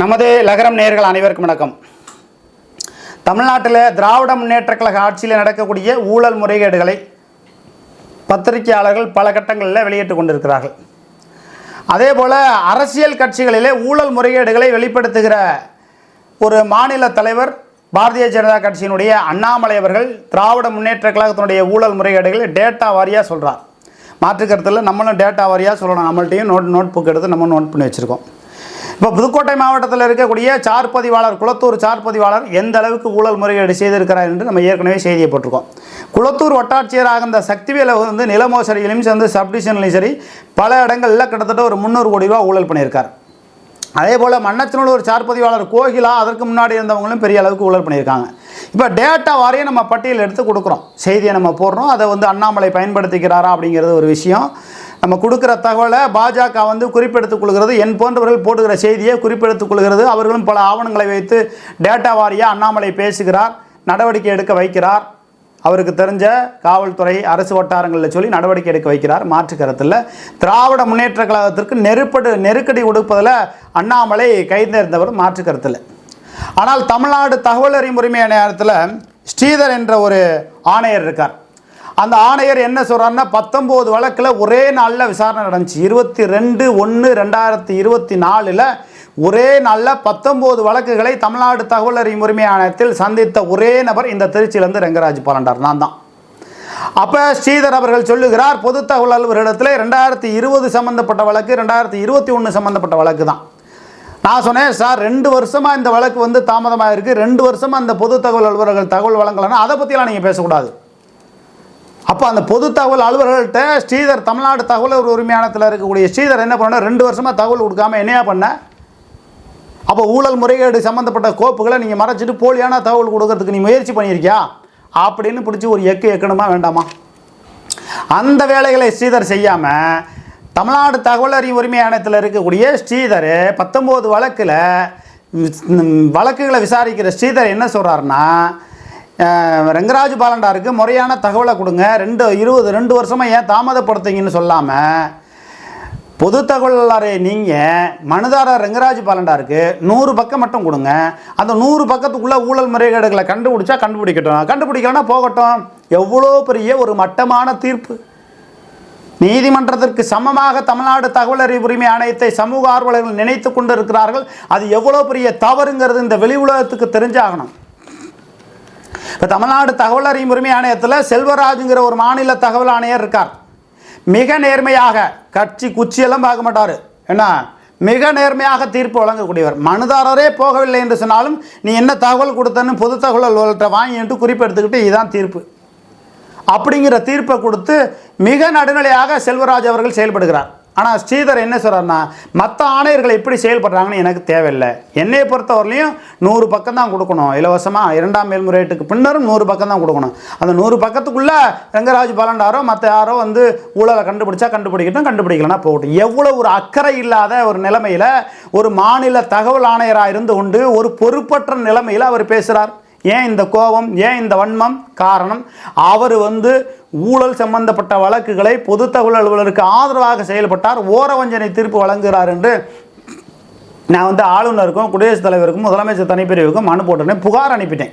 நமது லகரம் நேர்கள் அனைவருக்கும் வணக்கம். தமிழ்நாட்டில் திராவிட முன்னேற்றக் கழக ஆட்சியில் நடக்கக்கூடிய ஊழல் முறைகேடுகளை பத்திரிகையாளர்கள் பல கட்டங்களில் வெளியிட்டு கொண்டிருக்கிறார்கள். அதே போல் அரசியல் கட்சிகளிலே ஊழல் முறைகேடுகளை வெளிப்படுத்துகிற ஒரு மாநில தலைவர் பாரதிய ஜனதா கட்சியினுடைய அண்ணாமலை அவர்கள் திராவிட முன்னேற்ற கழகத்தினுடைய ஊழல் முறைகேடுகளை டேட்டா வாரியாக சொல்கிறார் மாற்று கருத்தில் நம்மளும் டேட்டா வாரியாக சொல்லணும் நம்மள்ட்டையும் நோட் நோட் புக் எடுத்து நம்ம நோட் பண்ணி வச்சுருக்கோம். இப்போ புதுக்கோட்டை மாவட்டத்தில் இருக்கக்கூடிய சார்பதிவாளர் குளத்தூர் சார்பதிவாளர் எந்த அளவுக்கு ஊழல் முறைகேடு செய்திருக்கிறார் என்று நம்ம ஏற்கனவே செய்தியை போட்டிருக்கோம். குளத்தூர் வட்டாட்சியராக இருந்த சக்திவேலை வந்து நில மோசடியிலும் சேர்ந்து சப்டிஷன்லையும் சரி பல இடங்களில் கிட்டத்தட்ட ஒரு முந்நூறு கோடி ரூபா ஊழல் பண்ணியிருக்கார். அதே போல் மன்னச்சநல்லூர் சார்பதிவாளர் கோகிலா அதற்கு முன்னாடி இருந்தவங்களும் பெரிய அளவுக்கு ஊழல் பண்ணியிருக்காங்க. இப்போ டேட்டா வாரியம் நம்ம பட்டியல் எடுத்து கொடுக்குறோம். செய்தியை நம்ம போடுறோம். அதை வந்து அண்ணாமலை பயன்படுத்திக்கிறாரா அப்படிங்கிறது ஒரு விஷயம். நம்ம கொடுக்குற தகவலை பாஜக வந்து குறிப்பெடுத்துக் கொள்கிறது என் போன்றவர்கள் போடுகிற செய்தியை குறிப்பெடுத்துக் கொள்கிறது. அவர்களும் பல ஆவணங்களை வைத்து டேட்டா வாரியாக அண்ணாமலை பேசுகிறார் நடவடிக்கை எடுக்க வைக்கிறார். அவருக்கு தெரிஞ்ச காவல்துறை அரசு வட்டாரங்களில் சொல்லி நடவடிக்கை எடுக்க வைக்கிறார். மாற்று கருத்தில் திராவிட முன்னேற்ற கழகத்திற்கு நெருப்படு நெருக்கடி கொடுப்பதில் அண்ணாமலை கைதேர்ந்தவர் மாற்று கருத்தில் ஆனால் தமிழ்நாடு தகவல் அறியும் உரிமை ஸ்ரீதர் என்ற ஒரு ஆணையர் இருக்கார். அந்த ஆணையர் என்ன சொல்கிறாருன்னா பத்தொம்போது வழக்கில் ஒரே நாளில் விசாரணை நடந்துச்சு. இருபத்தி ரெண்டு ஒன்று ரெண்டாயிரத்தி இருபத்தி நாலில் ஒரே நாளில் பத்தொம்போது வழக்குகளை தமிழ்நாடு தகவல் அறியும் உரிமை ஆணையத்தில் சந்தித்த ஒரே நபர் இந்த திருச்சியிலேருந்து ரெங்கராஜ் பாலண்டார். நான் தான். அப்போ ஸ்ரீதர் அவர்கள் சொல்லுகிறார் பொது தகவல் அலுவலகத்தில் ரெண்டாயிரத்தி இருபது சம்மந்தப்பட்ட வழக்கு ரெண்டாயிரத்தி இருபத்தி ஒன்று சம்மந்தப்பட்ட வழக்கு தான். நான் சொன்னேன் சார் ரெண்டு வருஷமாக இந்த வழக்கு வந்து தாமதமாக இருக்குது ரெண்டு வருஷமாக அந்த பொது தகவல் அலுவலர்கள் தகவல் வழங்கலைன்னா அதை பற்றிலாம் நீங்கள் பேசக்கூடாது. அப்போ அந்த பொது தகவல் அலுவலர்கள்ட்ட ஸ்ரீதர் தமிழ்நாடு தகவல் உரிமையானத்தில் இருக்கக்கூடிய ஸ்ரீதர் என்ன பண்ண ரெண்டு வருஷமாக தகவல் கொடுக்காம என்னையா பண்ண? அப்போ ஊழல் முறைகேடு சம்மந்தப்பட்ட கோப்புகளை நீங்கள் மறைச்சிட்டு போலியான தகவல் கொடுக்கறதுக்கு நீ முயற்சி பண்ணியிருக்கியா? அப்படின்னு பிடிச்சி ஒரு எக்கு எக்கணுமா வேண்டாமா? அந்த வேலைகளை ஸ்ரீதர் செய்யாமல் தமிழ்நாடு தகவல் அறிவு உரிமை ஆணையத்தில் இருக்கக்கூடிய ஸ்ரீதர் பத்தொம்போது வழக்கில் வழக்குகளை விசாரிக்கிற ஸ்ரீதர் என்ன சொல்கிறாருன்னா ரெங்கராஜ் பாலண்டாருக்கு முறையான தகவலை கொடுங்க. ரெண்டு இருபது ரெண்டு வருஷமாக ஏன் தாமதப்படுத்துங்கன்னு சொல்லாமல் பொது தகவலாளரை நீங்கள் மனுதாரர் ரெங்கராஜ் பாலண்டாருக்கு நூறு பக்கம் மட்டும் கொடுங்க. அந்த நூறு பக்கத்துக்குள்ளே ஊழல் முறைகேடுகளை கண்டுபிடிச்சா கண்டுபிடிக்கட்டும். கண்டுபிடிக்கலன்னா போகட்டும். எவ்வளோ பெரிய ஒரு மட்டமான தீர்ப்பு. நீதிமன்றத்திற்கு சமமாக தமிழ்நாடு தகவல் அறிவு உரிமை ஆணையத்தை சமூக ஆர்வலர்கள் நினைத்து கொண்டு இருக்கிறார்கள் அது எவ்வளோ பெரிய தவறுங்கிறது இந்த வெளி உலகத்துக்கு தெரிஞ்சாகணும். இப்போ தமிழ்நாடு தகவல் அறியும் உரிமை ஆணையத்தில் செல்வராஜுங்கிற ஒரு மாநில தகவல் ஆணையர் இருக்கார். மிக நேர்மையாக கட்சி குச்சியெல்லாம் பார்க்க மாட்டார். என்ன மிக நேர்மையாக தீர்ப்பு வழங்கக்கூடியவர். மனுதாரரே போகவில்லை என்று சொன்னாலும் நீ என்ன தகவல் கொடுத்தன்னு பொது தகவல் அலுவலர்கிட்ட வாங்கி என்று குறிப்பெடுத்துக்கிட்டு இதுதான் தீர்ப்பு. அப்படிங்கிற தீர்ப்பை கொடுத்து மிக நடுநிலையாக செல்வராஜ் அவர்கள் செயல்படுகிறார். ஆனால் ஸ்ரீதர் என்ன சொல்கிறாருன்னா மற்ற ஆணையர்கள் எப்படி செயல்படுறாங்கன்னு எனக்கு தேவையில்லை. என்னை பொறுத்தவரையிலையும் நூறு பக்கம் தான் கொடுக்கணும். இலவசமாக இரண்டாம் மேல்முறையீட்டுக்கு பின்னரும் நூறு பக்கம் தான் கொடுக்கணும். அந்த நூறு பக்கத்துக்குள்ளே ரங்கராஜ் பலண்டாரோ மற்ற யாரோ வந்து ஊழலை கண்டுபிடிச்சா கண்டுபிடிக்கட்டும் கண்டுபிடிக்கலனா போகட்டும். எவ்வளோ ஒரு அக்கறை இல்லாத ஒரு நிலைமையில் ஒரு மாநில தகவல் ஆணையராக இருந்து கொண்டு ஒரு பொறுப்பற்ற நிலைமையில் அவர் பேசுகிறார் ஏன் இந்த கோபம் ஏன் இந்த வன்மம்? காரணம் அவர் வந்து ஊழல் சம்பந்தப்பட்ட வழக்குகளை பொது தகவல் அலுவலருக்கு ஆதரவாக செயல்பட்டார். ஓரவஞ்சனை தீர்ப்பு வழங்குகிறார் என்று நான் வந்து ஆளுநருக்கும் குடியரசுத் தலைவருக்கும் முதலமைச்சர் தனிப்பிரிவுக்கும் மனு போட்டேன் புகார் அனுப்பிட்டேன்.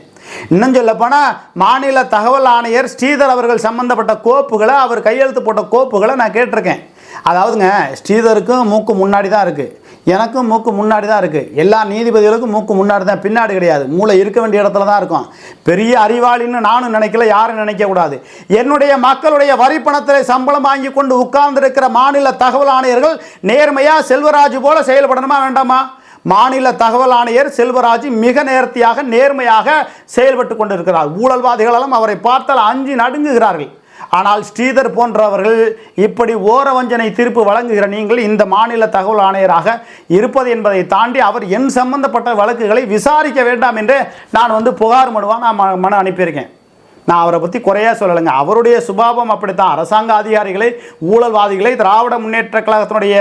இன்னும் சொல்லப்போனால் மாநில தகவல் ஆணையர் ஸ்ரீதர் அவர்கள் சம்பந்தப்பட்ட கோப்புகளை அவர் கையெழுத்து போட்ட கோப்புகளை நான் கேட்டிருக்கேன். அதாவதுங்க ஸ்ரீதருக்கும் மூக்கு முன்னாடி தான் இருக்குது எனக்கும் மூக்கு முன்னாடி தான் இருக்குது எல்லா நீதிபதிகளுக்கும் மூக்கு முன்னாடி தான் பின்னாடி கிடையாது. மூளை இருக்க வேண்டிய இடத்துல தான் இருக்கும். பெரிய அறிவாளின்னு நானும் நினைக்கல யாரும் நினைக்கக்கூடாது என்னுடைய மக்களுடைய வரி பணத்தில் சம்பளம் வாங்கி கொண்டு உட்கார்ந்திருக்கிற மாநில தகவல் ஆணையர்கள் நேர்மையாக செல்வராஜ் போல செயல்படணுமா வேண்டாமா? மாநில தகவல் ஆணையர் செல்வராஜ் மிக நேர்த்தியாக நேர்மையாக செயல்பட்டு கொண்டிருக்கிறார். ஊழல்வாதிகளெல்லாம் அவரை பார்த்தால் அஞ்சு நடுங்குகிறார்கள். ஆனால் ஸ்ரீதர் போன்றவர்கள் இப்படி ஓரவஞ்சனை தீர்ப்பு வழங்குகிற நீங்கள் இந்த மாநில தகவல் ஆணையராக இருப்பது என்பதை தாண்டி அவர் என் சம்பந்தப்பட்ட வழக்குகளை விசாரிக்க வேண்டாம் என்று நான் வந்து புகார் மனுவாக நான் ம- மனு அனுப்பியிருக்கேன். நான் அவரை பற்றி குறையாக சொல்லலைங்க. அவருடைய சுபாவம் அப்படித்தான். அரசாங்க அதிகாரிகளை ஊழல்வாதிகளை திராவிட முன்னேற்ற கழகத்தினுடைய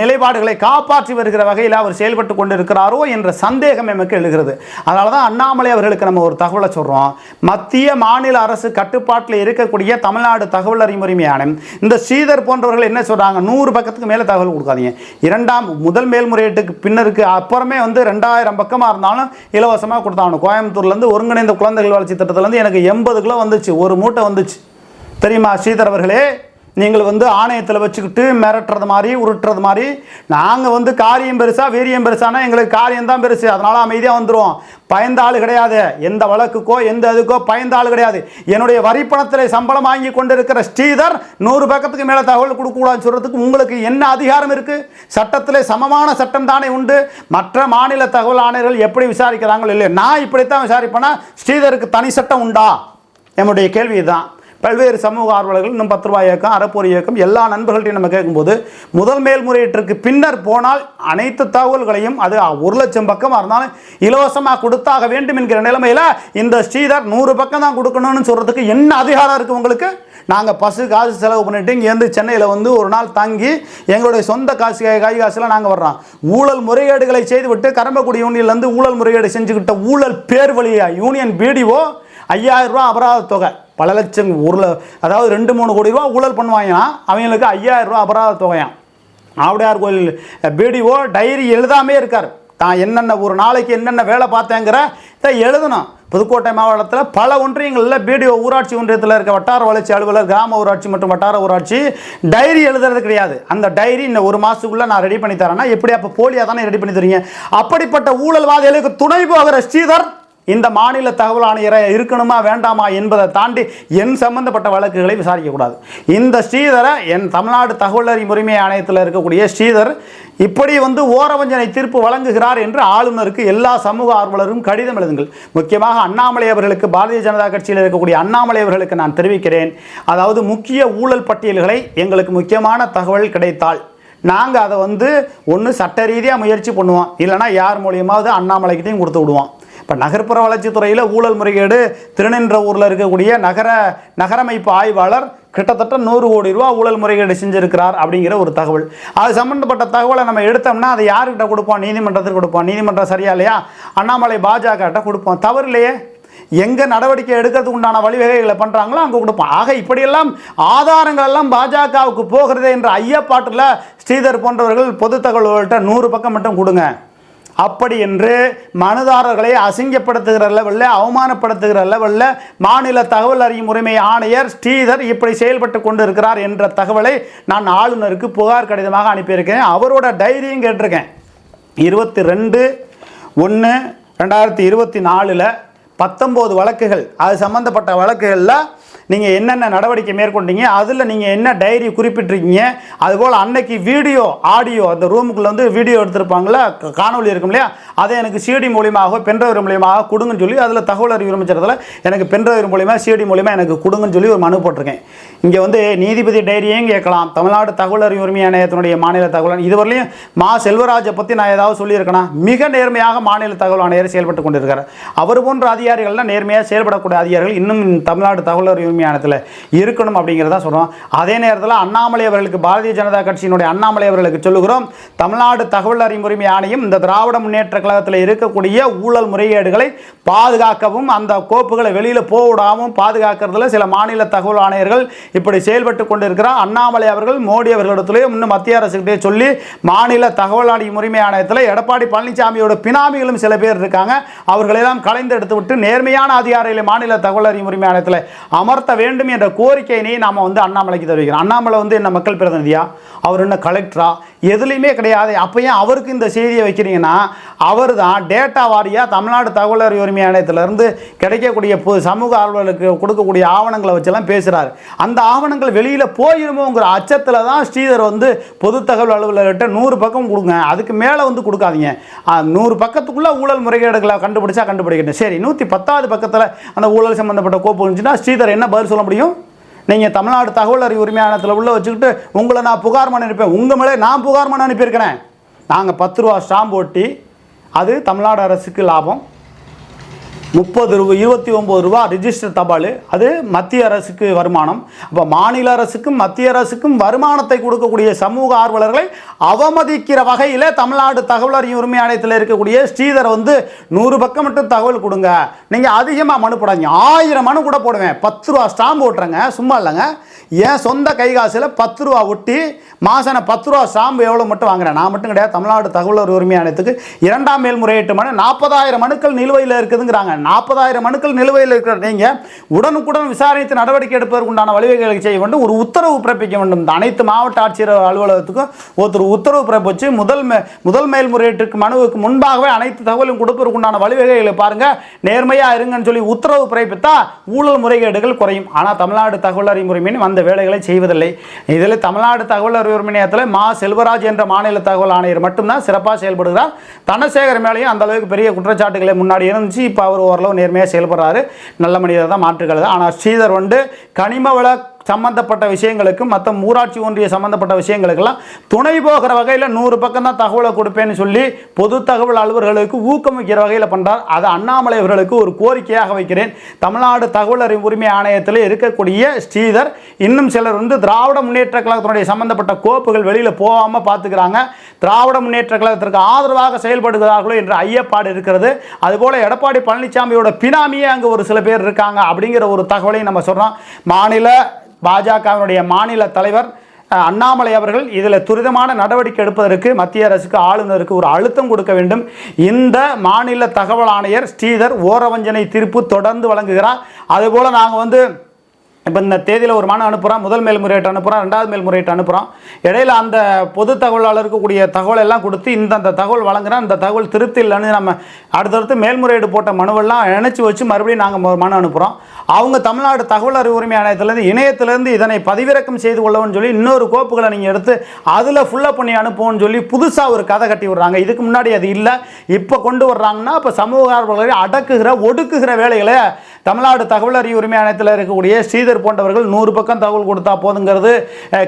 நிலைப்பாடுகளை காப்பாற்றி வருகிற வகையில் அவர் செயல்பட்டு கொண்டு இருக்கிறாரோ என்ற சந்தேகம் எமக்கு எழுகிறது. அதனால தான் அண்ணாமலை அவர்களுக்கு நம்ம ஒரு தகவலை சொல்கிறோம் மத்திய மாநில அரசு கட்டுப்பாட்டில் இருக்கக்கூடிய தமிழ்நாடு தகவல் அறிமுறைமையான ஆணையம். இந்த ஸ்ரீதர் போன்றவர்கள் என்ன சொல்கிறாங்க நூறு பக்கத்துக்கு மேலே தகவல் கொடுக்காதீங்க. இரண்டாம் முதல் மேல்முறையீட்டுக்கு பின்னருக்கு அப்புறமே வந்து ரெண்டாயிரம் பக்கமாக இருந்தாலும் இலவசமாக கொடுத்தாங்க கோயம்புத்தூர்லேருந்து ஒருங்கிணைந்த குழந்தைகள் வளர்ச்சி திட்டத்திலேருந்து எனக்கு எண்பது கிலோ வந்துச்சு ஒரு மூட்டை வந்துச்சு. தெரியுமா ஸ்ரீதர் அவர்களே? நீங்கள் வந்து ஆணையத்தில் வச்சுக்கிட்டு மிரட்டுறது மாதிரி உருட்டுறது மாதிரி நாங்கள் வந்து காரியம் பெருசா வீரியம் பெருசானா எங்களுக்கு காரியம் தான் பெருசு. அதனால் அமைதியாக வந்துடுவோம் பயந்த ஆள் கிடையாது. எந்த வழக்குக்கோ எந்த இதுக்கோ பயந்த ஆள் கிடையாது. என்னுடைய வரிப்பணத்தில் சம்பளம் வாங்கி கொண்டிருக்கிற ஸ்ரீதர் நூறு பக்கத்துக்கு மேலே தகவல் கொடுக்கக்கூடாதுன்னு சொல்கிறதுக்கு உங்களுக்கு என்ன அதிகாரம் இருக்குது சட்டத்தில் சமமான சட்டம் தானே உண்டு. மற்ற மாநில தகவல் ஆணையர்கள் எப்படி விசாரிக்கிறாங்களோ இல்லை நான் இப்படித்தான் விசாரிப்பேன்னா ஸ்ரீதருக்கு தனி சட்டம் உண்டா? என்னுடைய கேள்வி தான் பல்வேறு சமூக ஆர்வலர்கள் இன்னும் பத்து ரூபாய் இயக்கம் அறப்போர் இயக்கம் எல்லா நண்பர்கள்ட்டையும் நம்ம கேட்கும்போது முதல் மேல்முறையீட்டிற்கு பின்னர் போனால் அனைத்து தகவல்களையும் அது ஒரு லட்சம் பக்கமாக இருந்தாலும் இலவசமாக கொடுத்தாக வேண்டும் என்கிற நிலைமையில் இந்த ஸ்ரீதர் நூறு பக்கம் தான் கொடுக்கணும்னு சொல்கிறதுக்கு என்ன அதிகாரம் இருக்குது உங்களுக்கு? நாங்கள் பசு காசு செலவு பண்ணிட்டு இங்கேருந்து சென்னையில் வந்து ஒரு நாள் தங்கி எங்களுடைய சொந்த காசு காய் காசுலாம் நாங்கள் வர்றோம். ஊழல் முறைகேடுகளை செய்துவிட்டு கரம்பக்குடி யூனியன்லேருந்து ஊழல் முறைகேடு செஞ்சுக்கிட்ட ஊழல் பேர் வழியா யூனியன் பிடிஓ ஐயாயிரம் ரூபா அபராத தொகை. பல லட்சம் ஒரு அதாவது ரெண்டு மூணு கோடி ரூபா ஊழல் பண்ணுவாங்கன்னா அவங்களுக்கு ஐயாயிரம் ரூபா அபராத தொகையாம் ஆவுடையார் கோயில் பிடிஓ டைரி எழுதாமே இருக்கார். தான் என்னென்ன ஒரு நாளைக்கு என்னென்ன வேலை பார்த்தேங்கிற இதை எழுதணும். புதுக்கோட்டை மாவட்டத்தில் பல ஒன்றியங்களில் பிடிஓ ஊராட்சி ஒன்றியத்தில் இருக்க வட்டார வளர்ச்சி அலுவலர் கிராம ஊராட்சி மற்றும் வட்டார ஊராட்சி டைரி எழுதுறது கிடையாது. அந்த டைரி இன்னும் ஒரு மாதத்துக்குள்ளே நான் ரெடி பண்ணி தரேன்னா எப்படி அப்போ போலியாக தானே ரெடி பண்ணி தரீங்க அப்படிப்பட்ட ஊழல்வாதிகளுக்கு துணை போகிற ஸ்ரீதர் இந்த மாநில தகவல் ஆணையரை இருக்கணுமா வேண்டாமா என்பதை தாண்டி என் சம்பந்தப்பட்ட வழக்குகளை விசாரிக்கக்கூடாது. இந்த ஸ்ரீதரை என் தமிழ்நாடு தகவல் அறி உரிமை ஆணையத்தில் இருக்கக்கூடிய ஸ்ரீதர் இப்படி வந்து ஓரவஞ்சனை தீர்ப்பு வழங்குகிறார் என்று ஆளுநருக்கு எல்லா சமூக ஆர்வலரும் கடிதம் எழுதுங்கள். முக்கியமாக அண்ணாமலை அவர்களுக்கு பாரதிய ஜனதா கட்சியில் இருக்கக்கூடிய அண்ணாமலை அவர்களுக்கு நான் தெரிவிக்கிறேன். அதாவது முக்கிய ஊழல் பட்டியல்களை எங்களுக்கு முக்கியமான தகவல் கிடைத்தால் நாங்கள் அதை வந்து ஒன்று சட்ட ரீதியாக முயற்சி பண்ணுவோம். இல்லைனா யார் மூலியமாவது அண்ணாமலைக்கிட்டையும் கொடுத்து விடுவோம். இப்போ நகர்ப்புற வளர்ச்சித்துறையில் ஊழல் முறைகேடு திருநின்றவூரில் இருக்கக்கூடிய நகர நகரமைப்பு ஆய்வாளர் கிட்டத்தட்ட நூறு கோடி ரூபா ஊழல் முறைகேடு செஞ்சிருக்கிறார் அப்படிங்கிற ஒரு தகவல். அது சம்மந்தப்பட்ட தகவலை நம்ம எடுத்தோம்னா அதை யாருக்கிட்ட கொடுப்போம்? நீதிமன்றத்துக்கு கொடுப்போம். நீதிமன்றம் சரியா இல்லையா? அண்ணாமலை பாஜகட்ட கொடுப்போம். தவறு இல்லையே. எங்கே நடவடிக்கை எடுக்கிறதுக்கு உண்டான வழிவகைகளை பண்ணுறாங்களோ அங்கே கொடுப்போம். ஆக இப்படியெல்லாம் ஆதாரங்கள் எல்லாம் பாஜகவுக்கு போகிறதே என்ற ஐயப்பாட்டில் ஸ்ரீதர் போன்றவர்கள் பொது தகவல்கள்கிட்ட நூறு பக்கம் மட்டும் கொடுங்க. அப்படி என்று மனுதாரர்களை அசிங்கப்படுத்துகிற லெவலில் அவமானப்படுத்துகிற லெவலில் மாநில தகவல் அறியும் உரிமை ஆணையர் ஸ்ரீதர் இப்படி செயல்பட்டு கொண்டு இருக்கிறார் என்ற தகவலை நான் ஆளுநருக்கு புகார் கடிதமாக அனுப்பியிருக்கேன். அவரோட டைரியும் கேட்டிருக்கேன். இருபத்தி ரெண்டு ஒன்று ரெண்டாயிரத்தி இருபத்தி நாலில் பத்தொம்போது வழக்குகள் அது சம்மந்தப்பட்ட வழக்குகளில் நீங்கள் என்னென்ன நடவடிக்கை மேற்கொண்டீங்க அதில் நீங்கள் என்ன டைரி குறிப்பிட்டிருக்கீங்க அதுபோல் அன்னைக்கு வீடியோ ஆடியோ அந்த ரூமுக்குள்ளே வந்து வீடியோ எடுத்திருப்பாங்களா காணொலி காணொளி இருக்கும் இல்லையா? அதை எனக்கு சிடி மூலியமாக பென்ட்ரைவர் மூலியமாக கொடுங்கன்னு சொல்லி அதில் தகவல் அறிவு அமைச்சரத்தில் எனக்கு பென்ட்ரைவர் மூலியமாக சிடி மூலியமாக எனக்கு கொடுங்கன்னு சொல்லி ஒரு மனு போட்டிருக்கேன். இங்கே வந்து நீதிபதி டைரியும் கேட்கலாம்? தமிழ்நாடு தகவல் அறிவு உரிமை ஆணையத்தினுடைய மாநில தகவல் இதுவரையிலையும் மா செல்வராஜை பற்றி நான் ஏதாவது சொல்லியிருக்கேனா? மிக நேர்மையாக மாநில தகவல் ஆணையர் செயல்பட்டு கொண்டிருக்கிறார். அவர் போன்ற அதிகாரிகள்லாம் நேர்மையாக செயல்படக்கூடிய அதிகாரிகள் இன்னும் தமிழ்நாடு தகவல் அறிவு உரிமை இருக்கணும் அப்படிங்கிறத சொல்கிறோம் அதே நேரத்தில் அண்ணாமலை அவர்களுக்கு பாரதிய ஜனதா கட்சியினுடைய அண்ணாமலை அவர்களுக்கு சொல்லுகிறோம் தமிழ்நாடு தகவல் அறிவுரிமை ஆணையம் இந்த திராவிட முன்னேற்ற கழகத்தில் இருக்கக்கூடிய ஊழல் முறைகேடுகளை பாதுகாக்கவும் அந்த கோப்புகளை வெளியில் போக பாதுகாக்கிறதுல சில மாநில தகவல் ஆணையர்கள் இப்படி செயல்பட்டு கொண்டிருக்கிறார். அண்ணாமலை அவர்கள் மோடி அவர்களிடத்திலேயே இன்னும் மத்திய அரசுகிட்டே சொல்லி மாநில தகவல் ஆணைய உரிமை ஆணையத்தில் எடப்பாடி பழனிசாமியோட பினாமிகளும் சில பேர் இருக்காங்க. அவர்களெல்லாம் கலைந்து எடுத்து விட்டு நேர்மையான அதிகாரிகளை மாநில தகவல் அறிவு உரிமை ஆணையத்தில் அமர்த்த வேண்டும் என்ற கோரிக்கையினை நாம் வந்து அண்ணாமலைக்கு தெரிவிக்கிறோம். அண்ணாமலை வந்து என்ன மக்கள் பிரதிநிதியா? அவர் என்ன கலெக்டரா எதுலேயுமே கிடையாது. அப்போ ஏன் அவருக்கு இந்த செய்தியை வைக்கிறீங்கன்னா அவர் தான் டேட்டா வாரியாக தமிழ்நாடு தகவல் அறிவு உரிமை ஆணையத்திலேருந்து கிடைக்கக்கூடிய பொது சமூக ஆர்வலர்களுக்கு கொடுக்கக்கூடிய ஆவணங்களை வச்செல்லாம் பேசுகிறாரு அந்த ஆவணங்கள் வெளியில் போயிருமோங்கிற அச்சத்தில் தான் ஸ்ரீதர் வந்து பொது தகவல் அலுவலர்கிட்ட நூறு பக்கம் கொடுங்க. அதுக்கு மேலே வந்து கொடுக்காதீங்க. நூறு பக்கத்துக்குள்ளே ஊழல் முறைகேடுகளை கண்டுபிடிச்சா கண்டுபிடிக்கட்டும். சரி நூற்றி பத்தாவது பக்கத்தில் அந்த ஊழல் சம்மந்தப்பட்ட கோப்பு இருந்துச்சுன்னா ஸ்ரீதர் என்ன பதில் சொல்ல முடியும்? நீங்கள் தமிழ்நாடு தகவல் அறிவு உரிமையானத்தில் உள்ள வச்சுக்கிட்டு உங்களை நான் புகார் மனு அனுப்பேன் உங்கள் மேலே நான் புகார் மனு அனுப்பியிருக்கிறேன். நாங்கள் பத்து ரூபா ஸ்டாம்ப் ஒட்டி அது தமிழ்நாடு அரசுக்கு லாபம். முப்பது ரூபா இருபத்தி ஒம்பது ரூபா ரிஜிஸ்டர் தபால். அது மத்திய அரசுக்கு வருமானம். அப்போ மாநில அரசுக்கும் மத்திய அரசுக்கும் வருமானத்தை கொடுக்கக்கூடிய சமூக ஆர்வலர்களை அவமதிக்கிற வகையில் தமிழ்நாடு தகவல் அறியும் உரிமை ஆணையத்தில் இருக்கக்கூடிய ஸ்ரீதர் வந்து நூறு பக்கம் மட்டும் தகவல் கொடுங்க. நீங்கள் அதிகமாக மனு போடாங்க ஆயிரம் மனு கூட போடுவேன். பத்து ரூபா ஸ்டாம்பு ஓட்டுறேங்க சும்மா இல்லைங்க. என் சொந்த கை காசில் பத்து ரூபா ஒட்டி மாதம் பத்து ரூபா ஸ்டாம்பு எவ்வளோ மட்டும் வாங்குறேன்? நான் மட்டும் கிடையாது தமிழ்நாடு தகவல் அறியும் உரிமை ஆணையத்துக்கு இரண்டாம் மேல்முறையீட்டு மனு நாற்பதாயிரம் மனுக்கள் நிலுவையில் இருக்குதுங்கிறாங்க. நாற்பதாயிரம் மனுக்கள் நிலுவையில் இருக்கிற நீங்கள் உடனுக்குடன் விசாரித்து நடவடிக்கை எடுப்பதற்கு உண்டான வழிவகைகளை செய்ய வேண்டும். ஒரு உத்தரவு பிறப்பிக்க வேண்டும். அனைத்து மாவட்ட ஆட்சியர் அலுவலகத்துக்கும் ஒருத்தர் உத்தரவு பிறப்பிச்சு முதல் மே முதல் மேல்முறையீட்டுக்கு மனுவுக்கு முன்பாகவே அனைத்து தகவலும் கொடுப்பதற்கு உண்டான வழிவகைகளை பாருங்கள் நேர்மையாக இருங்கன்னு சொல்லி உத்தரவு பிறப்பித்தா ஊழல் முறைகேடுகள் குறையும். ஆனால் தமிழ்நாடு தகவல் அறியும் உரிமையின் அந்த வேலைகளை செய்வதில்லை. இதில் தமிழ்நாடு தகவல் அறிவு நிலையத்தில் மா. செல்வராஜ் என்ற மாநில தகவல் ஆணையர் மட்டும்தான் சிறப்பாக செயல்படுகிறார். தனசேகர் மேலேயும் அந்த அளவுக்கு பெரிய குற்றச்சாட்டுகளை முன்னாடி இருந்துச்சு. இப்போ அவர் ஓரளவு நேர்மையாக செயல்படுறாரு. நல்ல மனிதர் தான். மாற்றுக்கிறது ஆனால் ஸ்ரீதர் வந்து கனிம வள சம்பந்தப்பட்ட விஷயங்களுக்கும் மற்ற ஊராட்சி ஒன்றிய சம்பந்தப்பட்ட விஷயங்களுக்கெல்லாம் துணை போகிற வகையில் நூறு பக்கம் தான் தகவலை கொடுப்பேன்னு சொல்லி பொது தகவல் அலுவலர்களுக்கு ஊக்கமிக்கிற வகையில் பண்ணுறார் அதை அண்ணாமலை அவர்களுக்கு ஒரு கோரிக்கையாக வைக்கிறேன். தமிழ்நாடு தகவல் அறிவு உரிமை ஆணையத்தில் இருக்கக்கூடிய ஸ்ரீதர் இன்னும் சிலர் வந்து திராவிட முன்னேற்ற கழகத்தினுடைய சம்பந்தப்பட்ட கோப்புகள் வெளியில் போகாமல் பார்த்துக்கிறாங்க திராவிட முன்னேற்ற கழகத்திற்கு ஆதரவாக செயல்படுகிறார்களோ என்ற ஐயப்பாடு இருக்கிறது. அதுபோல் எடப்பாடி பழனிசாமியோட பினாமியே அங்கே ஒரு சில பேர் இருக்காங்க அப்படிங்கிற ஒரு தகவலையும் நம்ம சொல்கிறோம் மாநில பாஜகவினுடைய மாநில தலைவர் அண்ணாமலை அவர்கள் இதில் துரிதமான நடவடிக்கை எடுப்பதற்கு மத்திய அரசுக்கு ஆளுநருக்கு ஒரு அழுத்தம் கொடுக்க வேண்டும். இந்த மாநில தகவல் ஆணையர் ஸ்ரீதர் ஓரவஞ்சனை தீர்ப்பு தொடர்ந்து வழங்குகிறார். அதுபோல் நாங்கள் வந்து இப்போ இந்த தேதியில் ஒரு மனு அனுப்புகிறோம் முதல் மேல்முறையீட்டு அனுப்புகிறோம் ரெண்டாவது மேல்முறையீட்டு அனுப்புகிறோம் இடையில அந்த பொது தகவலாளருக்கு கூடிய தகவல் எல்லாம் கொடுத்து இந்த அந்த தகவல் வழங்குறோம் இந்த தகவல் திருப்தி இல்லைன்னு நம்ம அடுத்தடுத்து மேல்முறையீடு போட்ட மனுவெல்லாம் இணைச்சி வச்சு மறுபடியும் நாங்கள் மனு அனுப்புகிறோம் அவங்க தமிழ்நாடு தகவல் அறிவு உரிமை ஆணையத்திலேருந்து இணையத்திலேருந்து இதனை பதிவிறக்கம் செய்து கொள்ளவும் சொல்லி இன்னொரு கோப்புகளை நீங்கள் எடுத்து அதில் ஃபுல்லாக பண்ணி அனுப்புவோம்னு சொல்லி புதுசாக ஒரு கதை கட்டி விடுறாங்க. இதுக்கு முன்னாடி அது இல்லை. இப்போ கொண்டு வர்றாங்கன்னா இப்போ சமூக ஆர்வலர்களை அடக்குகிற ஒடுக்குகிற வேலைகளை தமிழ்நாடு தகவல் அறிவு உரிமை ஆணையத்தில் இருக்கக்கூடிய ஸ்ரீதர் போன்றவர்கள் நூறு பக்கம் தகவல் கொடுத்தா போதுங்கிறது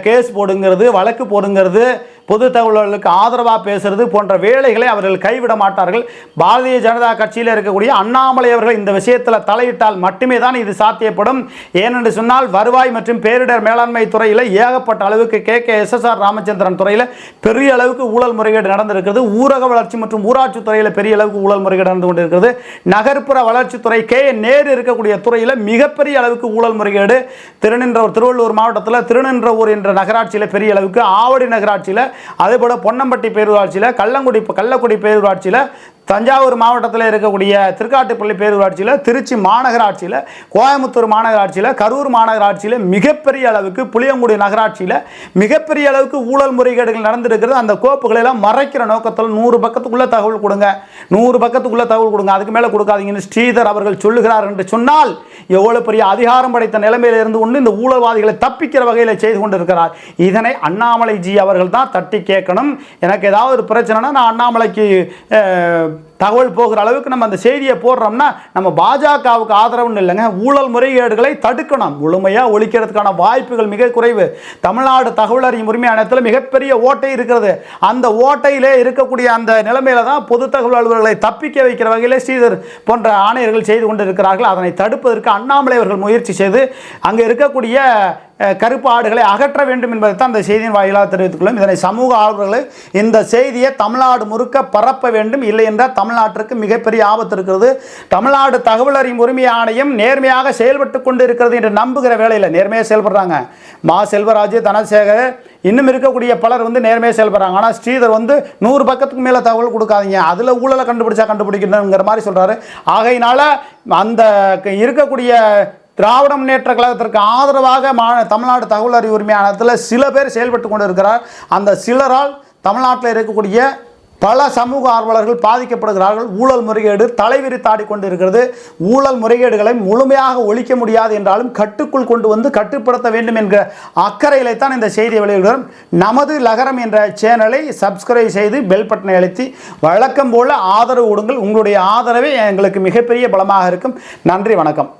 கேஸ் போடுங்கிறது வழக்கு போடுங்கிறது பொது தகவல்களுக்கு ஆதரவாக பேசுறது போன்ற வேலைகளை அவர்கள் கைவிட மாட்டார்கள். பாரதிய ஜனதா கட்சியில் இருக்கக்கூடிய அண்ணாமலை அவர்கள் இந்த விஷயத்தில் தலையிட்டால் மட்டுமே தான் இது சாத்தியப்படும். ஏனென்று சொன்னால் வருவாய் மற்றும் பேரிடர் மேலாண்மை துறையில் ஏகப்பட்ட அளவுக்கு கே. கே. எஸ்எஸ்ஆர் ராமச்சந்திரன் துறையில் பெரிய அளவுக்கு ஊழல் முறைகேடு நடந்திருக்கிறது. ஊரக வளர்ச்சி மற்றும் ஊராட்சி துறையில் பெரிய அளவுக்கு ஊழல் முறைகேடு நடந்து கொண்டிருக்கிறது. நகர்ப்புற வளர்ச்சித்துறை கே. நேரு இருக்கக்கூடிய துறையில் மிகப்பெரிய அளவுக்கு ஊழல் முறைகேடு. திருநின்றவர் திருவள்ளூர் மாவட்டத்தில் திருநின்றவூர் என்ற நகராட்சியில் பெரிய அளவுக்கு ஆவடி நகராட்சியில் அதே போல் பொன்னம்பட்டி பேரூராட்சியில் கள்ளங்குடி கள்ளக்குடி பேரூராட்சியில் தஞ்சாவூர் மாவட்டத்தில் இருக்கக்கூடிய திருக்காட்டுப்பள்ளி பேரூராட்சியில் திருச்சி மாநகராட்சியில் கோயம்புத்தூர் மாநகராட்சியில் கரூர் மாநகராட்சியில் மிகப்பெரிய அளவுக்கு புளியங்குடி நகராட்சியில் மிகப்பெரிய அளவுக்கு ஊழல் முறைகேடுகள் நடந்திருக்கிறது. அந்த கோப்புகளை எல்லாம் மறைக்கிற நோக்கத்தில் நூறு பக்கத்துக்குள்ள தகவல் கொடுங்க. நூறு பக்கத்துக்குள்ளே தகவல் கொடுங்க. அதுக்கு மேலே கொடுக்காதீங்கன்னு ஸ்ரீதர் அவர்கள் சொல்லுகிறார் என்று சொன்னால் எவ்வளவு பெரிய அதிகாரம் படைத்த நிலைமையிலிருந்து இருந்து இந்த ஊழல்வாதிகளை தப்பிக்கிற வகையில் செய்து கொண்டிருக்கிறார். இதனை அண்ணாமலை ஜி அவர்கள் தான் தட்டி கேட்கணும். எனக்கு ஏதாவது ஒரு பிரச்சனைனா நான் அண்ணாமலைக்கு தகவல் போகிற அளவுக்கு நம்ம அந்த செய்தியை போடுறோம்னா நம்ம பாஜகவுக்கு ஆதரவுன்னு இல்லைங்க. ஊழல் முறைகேடுகளை தடுக்கணும். முழுமையாக ஒழிக்கிறதுக்கான வாய்ப்புகள் மிக குறைவு. தமிழ்நாடு தகவல் அறியும் உரிமை ஆணையத்தில் மிகப்பெரிய ஓட்டை இருக்கிறது. அந்த ஓட்டையிலே இருக்கக்கூடிய அந்த நிலைமையில தான் பொது தகவல் அலுவலர்களை தப்பிக்க வைக்கிற வகையிலே ஸ்ரீதர் போன்ற ஆணையர்கள் செய்து கொண்டு இருக்கிறார்கள் அதனை தடுப்பதற்கு அண்ணாமலை அவர்கள் முயற்சி செய்து அங்கே இருக்கக்கூடிய கருப்பு ஆடுகளை அகற்ற வேண்டும் என்பதை தான் அந்த செய்தியின் வாயிலாக தெரிவித்துக்கொள்ளும் இதனை சமூக ஆர்வலர்களை இந்த செய்தியை தமிழ்நாடு முழுக்க பரப்ப வேண்டும். இல்லை என்றால் தமிழ்நாட்டிற்கு மிகப்பெரிய ஆபத்து இருக்கிறது. தமிழ்நாடு தகவல் அறியும் உரிமை ஆணையம் நேர்மையாக செயல்பட்டு கொண்டு இருக்கிறது என்று நம்புகிற வேலையில் நேர்மையாக செயல்படுறாங்க. மா. செல்வராஜ் தனசேகர் இன்னும் இருக்கக்கூடிய பலர் வந்து நேர்மையாக செயல்படுறாங்க. ஆனால் ஸ்ரீதர் வந்து நூறு பக்கத்துக்கு மேலே தகவல் கொடுக்காதீங்க. அதில் ஊழலை கண்டுபிடிச்சா கண்டுபிடிக்கணுங்கிற மாதிரி சொல்கிறாரு ஆகையினால அந்த க- இருக்கக்கூடிய திராவிட முன்னேற்ற கழகத்திற்கு ஆதரவாக மா தமிழ்நாடு தகவல் அறிவு உரிமையானத்தில் ஆணையத்தில் சில பேர் செயல்பட்டு கொண்டு இருக்கிறார் அந்த சிலரால் தமிழ்நாட்டில் இருக்கக்கூடிய பல சமூக ஆர்வலர்கள் பாதிக்கப்படுகிறார்கள். ஊழல் முறைகேடு தலைவிரித்தாடி கொண்டு இருக்கிறது ஊழல் முறைகேடுகளை முழுமையாக ஒழிக்க முடியாது என்றாலும் கட்டுக்குள் கொண்டு வந்து கட்டுப்படுத்த வேண்டும் என்கிற அக்கறையிலே தான் இந்த செய்தியை வெளியிடுகிறோம். நமது லகரம் என்ற சேனலை சப்ஸ்கிரைப் செய்து பெல் பட்டனை அழுத்தி வழக்கம் போல ஆதரவு கொடுங்கள். உங்களுடைய ஆதரவே எங்களுக்கு மிகப்பெரிய பலமாக இருக்கும். நன்றி வணக்கம்.